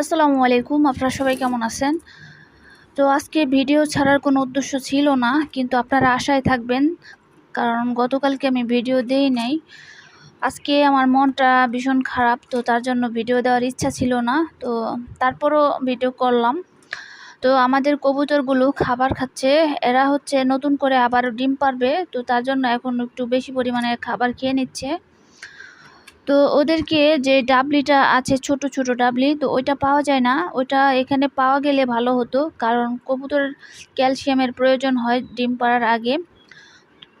আসসালামু আলাইকুম, আপনারা সবাই কেমন আছেন? তো আজকে ভিডিও ছাড়ার কোনো উদ্দেশ্য ছিল না, কিন্তু আপনারা আশায় থাকবেন, কারণ গতকালকে আমি ভিডিও দেই নাই। আজকে আমার মনটা ভীষণ খারাপ, তো তার জন্য ভিডিও দেওয়ার ইচ্ছা ছিল না, তো তারপরও ভিডিও করলাম। তো আমাদের কবুতরগুলো খাবার খাচ্ছে, এরা হচ্ছে নতুন করে আবার ডিম পারবে, তো তার জন্য এখন একটু বেশি পরিমাণে খাবার খেয়ে নিচ্ছে। তো ওদেরকে যে ডাবলিটা আছে, ছোট ছোট ডাবলি, তো ওইটা পাওয়া যায় না। ওইটা এখানে পাওয়া গেলে ভালো হতো, কারণ কবুতর ক্যালসিয়ামের প্রয়োজন হয় ডিম পাড়ার আগে।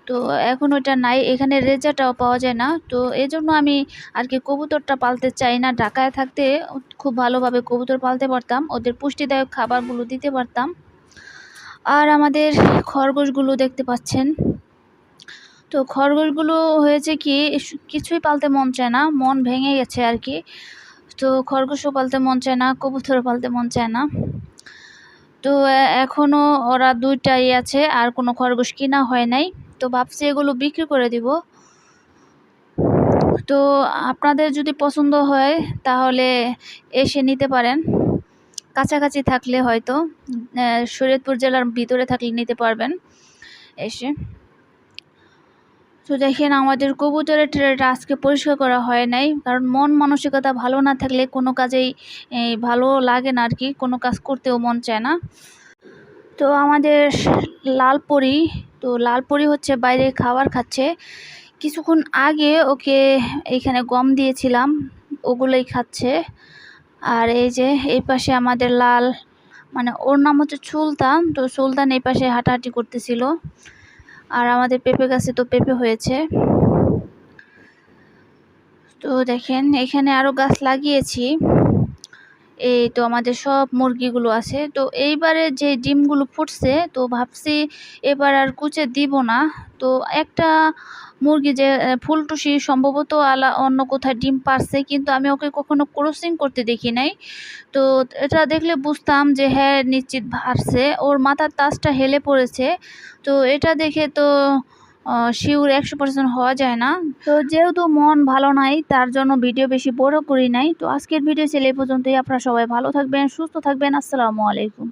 তো এখন ওইটা নাই, এখানে রেজাটাও পাওয়া যায় না। তো এই জন্য আমি আর কি কবুতরটা পালতে চাই না। ঢাকায় থাকতে খুব ভালোভাবে কবুতর পালতে পারতাম, ওদের পুষ্টিদায়ক খাবারগুলো দিতে পারতাম। আর আমাদের খরগোশগুলো দেখতে পাচ্ছেন। তো খরগোশগুলো হয়েছে কি কিছুই পালতে মন চায় না, মন ভেঙে গেছে আর কি। তো খরগোশও পালতে মন চায় না, কবুতরও পালতে মন চায় না। তো এখনও ওরা দুইটাই আছে, আর কোনো খরগোশ কিনা হয় নাই। তো ভাবছি এগুলো বিক্রি করে দিব। তো আপনাদের যদি পছন্দ হয়, তাহলে এসে নিতে পারেন। কাছাকাছি থাকলে হয়তো শরীয়তপুর জেলার ভিতরে থাকলে নিতে পারবেন এসে। তো দেখেন আমাদের কবুতরের ট্রেটা আজকে পরিষ্কার করা হয় নাই, কারণ মন মানসিকতা ভালো না থাকলে কোনো কাজেই ভালো লাগে না আর কি কোনো কাজ করতেও মন চায় না। তো আমাদের লালপরি, তো লালপরি হচ্ছে বাইরে খাবার খাচ্ছে। কিছুক্ষণ আগে ওকে এখানে গম দিয়েছিলাম, ওগুলোই খাচ্ছে। আর এই যে, এই পাশে আমাদের লাল মানে ওর নাম হচ্ছে সুলতান, তো সুলতান এই পাশে হাঁটাহাঁটি করতেছিল। আর আমাদের পেঁপে গাছে তো পেঁপে হয়েছে। তো দেখেন এখানে আরও গাছ লাগিয়েছি। এই তো আমাদের সব মুরগিগুলো আছে। তো এইবারে যে ডিমগুলো ফুটছে, তো ভাবছি এবার আর কুচে দিব না। তো একটা মুরগি যে ফুলটুসি সম্ভবত আলা অন্য কোথায় ডিম পারছে, কিন্তু আমি ওকে কখনো ক্রসিং করতে দেখি নাই। তো এটা দেখলে বুঝতাম যে হ্যাঁ নিশ্চিত ভারছে ওর মাথার তাজটা হেলে পড়েছে। তো এটা দেখে তো শিওর একশো পার্সেন্ট হওয়া যায় না। তো যেহেতু মন ভালো নাই, তার জন্য ভিডিও বেশি বড় করি নাই। তো আজকের ভিডিও ছেলে পর্যন্তই। আপনারা সবাই ভালো থাকবেন, সুস্থ থাকবেন। আসসালামু আলাইকুম।